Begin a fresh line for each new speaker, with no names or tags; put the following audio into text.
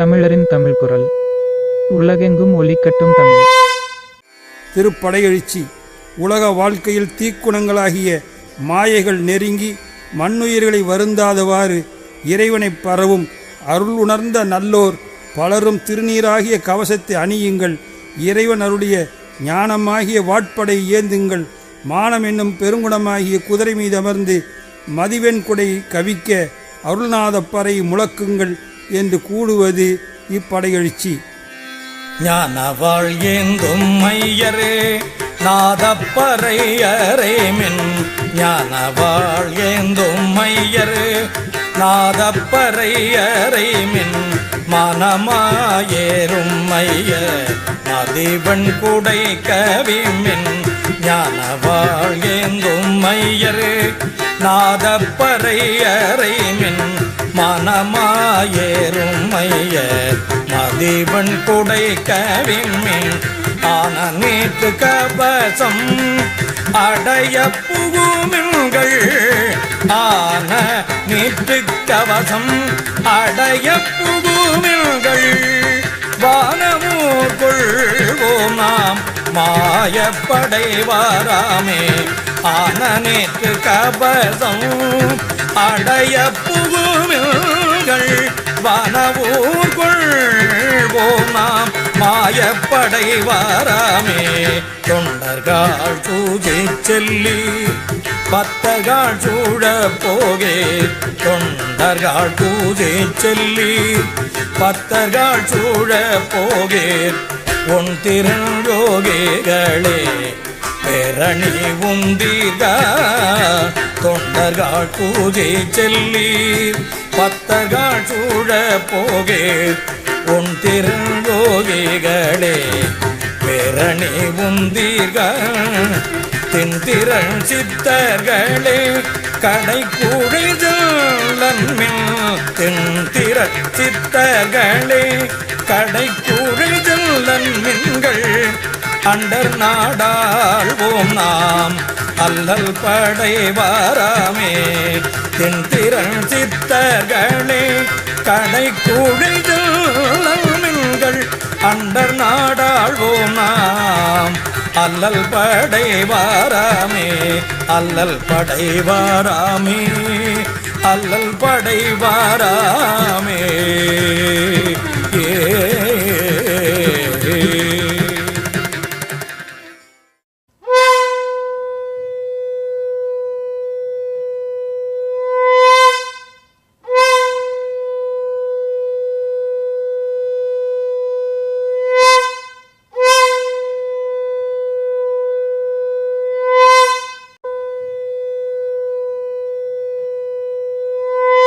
தமிழரின் தமிழ் குரல். உலகெங்கும் ஒலிக்கட்டும் தமிழ்.
திருப்படையெழுச்சி உலக வாழ்க்கையில் தீக்குணங்களாகிய மாயைகள் நெருங்கி மண்ணுயிர்களை வருந்தாதவாறு இறைவனை பரவும் அருள் உணர்ந்த நல்லோர் பலரும் திருநீராகிய கவசத்தை அணியுங்கள். இறைவன் அருளிய ஞானமாகிய வாட்படை ஏந்துங்கள். மானம் என்னும் பெருங்குணமாகிய குதிரை மீது அமர்ந்து மதிவெண் கொடை கவிக்க அருள்நாதப்பறை முழக்குங்கள். என்று கூடுவது இப்படையெழுச்சி.
ஞானவாழ் ஏந்தும் மையரே நாதப்பறையரே மின். ஞானவாழ் ஏந்தும் மையரே நாதப்பறையரை மின். மனமாயேறும் மைய மதிவன் குடை கவிமின் ஞானவாழ் ஏந்தும் மையரு நாதப்பறையரை மின் மதிவன் குடை கவிமின் ஆன நீட்டு கபசம் அடைய புகுமின்கள் ஆன நீட்டு கவசம் அடைய புகுமின்கள் வானமூர் கொள்வோம் நாம் மாயப்படை வாராமே ஆன நேற்று கபசம் அடைய புகுமில்கள் வனவூர் கொள்வோம் நாம் மாயப்படை வாராமே. தொண்டர்கள் தூகி செல்லி பத்தர்கள் சூழ போகே. தொண்டர்கள் தூகி செல்லி பத்தர்கள் சூழ போகே. உன் திருஞ்சோகிகளே பேரணி உந்தீக தொண்டர்கள் பூஜை செல்லீர் பத்தர்கள் சூழ போகே உன் திருஞ்சோகிகளே பேரணி உந்தீர்கள். தென்திரள் சித்தர்களே கடை கூழைதல்லன்மின் தென்திர சித்தர்களே கடை கூழைதல்லன்மின்கள் அண்டர் நாடாள்வோம் நாம். அல்லல் படை வாராமே தென்திரள் சித்தர்களே கடை கூழைதல்லன்மின்கள் அண்டர் நாடாழ்வோம் நாம். அல்லல் படை வாராமே அல்லல் படை வாராமே அல்லல் படை வாராமே